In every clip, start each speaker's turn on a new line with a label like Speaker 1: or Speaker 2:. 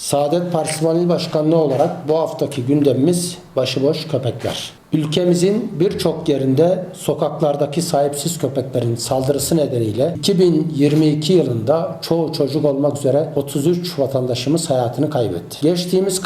Speaker 1: Saadet Partisi Başkanlığı olarak bu haftaki gündemimiz başıboş köpekler. Ülkemizin birçok yerinde sokaklardaki sahipsiz köpeklerin saldırısı nedeniyle 2022 yılında çoğu çocuk olmak üzere 33 vatandaşımız hayatını kaybetti. Geçtiğimiz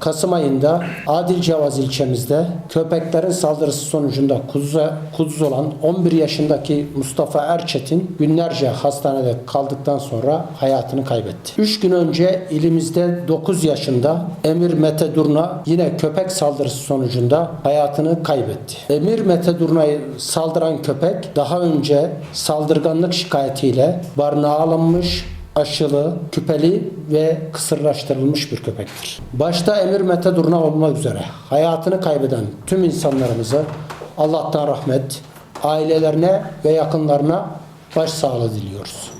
Speaker 1: Kasım ayında Adil Cevaz ilçemizde köpeklerin saldırısı sonucunda kuduz, kuduz olan 11 yaşındaki Mustafa Erçetin günlerce hastanede kaldıktan sonra hayatını kaybetti. 3 gün önce ilimizde 9 yaşında Emir Mete Durna yine köpek saldırısı sonucunda hayatını kaybetti. Emir Mete Durna'yı saldıran köpek daha önce saldırganlık şikayetiyle barınağa alınmış, aşılı, küpeli ve kısırlaştırılmış bir köpektir. Başta Emir Mete Durna olmak üzere hayatını kaybeden tüm insanlarımızı Allah'tan rahmet, ailelerine ve yakınlarına başsağlığı diliyoruz.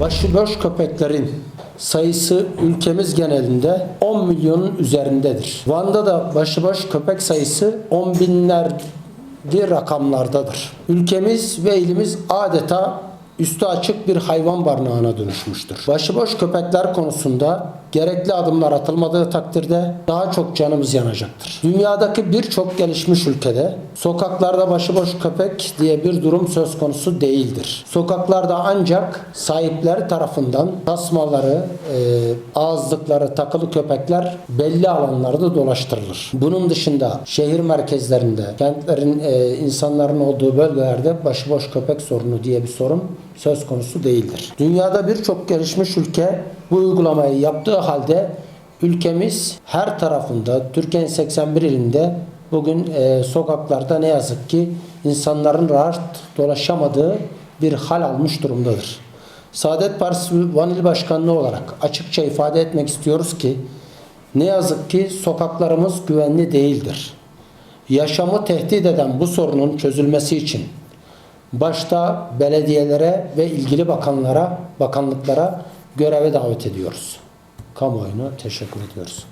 Speaker 1: Başıboş köpeklerin sayısı ülkemiz genelinde 10 milyonun üzerindedir. Van'da da başıboş köpek sayısı 10 binlerli rakamlardadır. Ülkemiz ve ilimiz adeta üstü açık bir hayvan barınağına dönüşmüştür. Başıboş köpekler konusunda gerekli adımlar atılmadığı takdirde daha çok canımız yanacaktır. Dünyadaki birçok gelişmiş ülkede sokaklarda başıboş köpek diye bir durum söz konusu değildir. Sokaklarda ancak sahipleri tarafından tasmaları, e, ağızlıkları takılı köpekler belli alanlarda dolaştırılır. Bunun dışında şehir merkezlerinde, kentlerin, e, insanların olduğu bölgelerde başıboş köpek sorunu diye bir sorun söz konusu değildir. Dünyada birçok gelişmiş ülke bu uygulamayı yaptığı halde ülkemiz her tarafında Türkiye'nin 81 ilinde bugün e, sokaklarda ne yazık ki insanların rahat dolaşamadığı bir hal almış durumdadır. Saadet Partisi Van İl Başkanlığı olarak açıkça ifade etmek istiyoruz ki ne yazık ki sokaklarımız güvenli değildir. Yaşamı tehdit eden bu sorunun çözülmesi için başta belediyelere ve ilgili bakanlara, bakanlıklara göreve davet ediyoruz. Kamuoyuna teşekkür ediyoruz.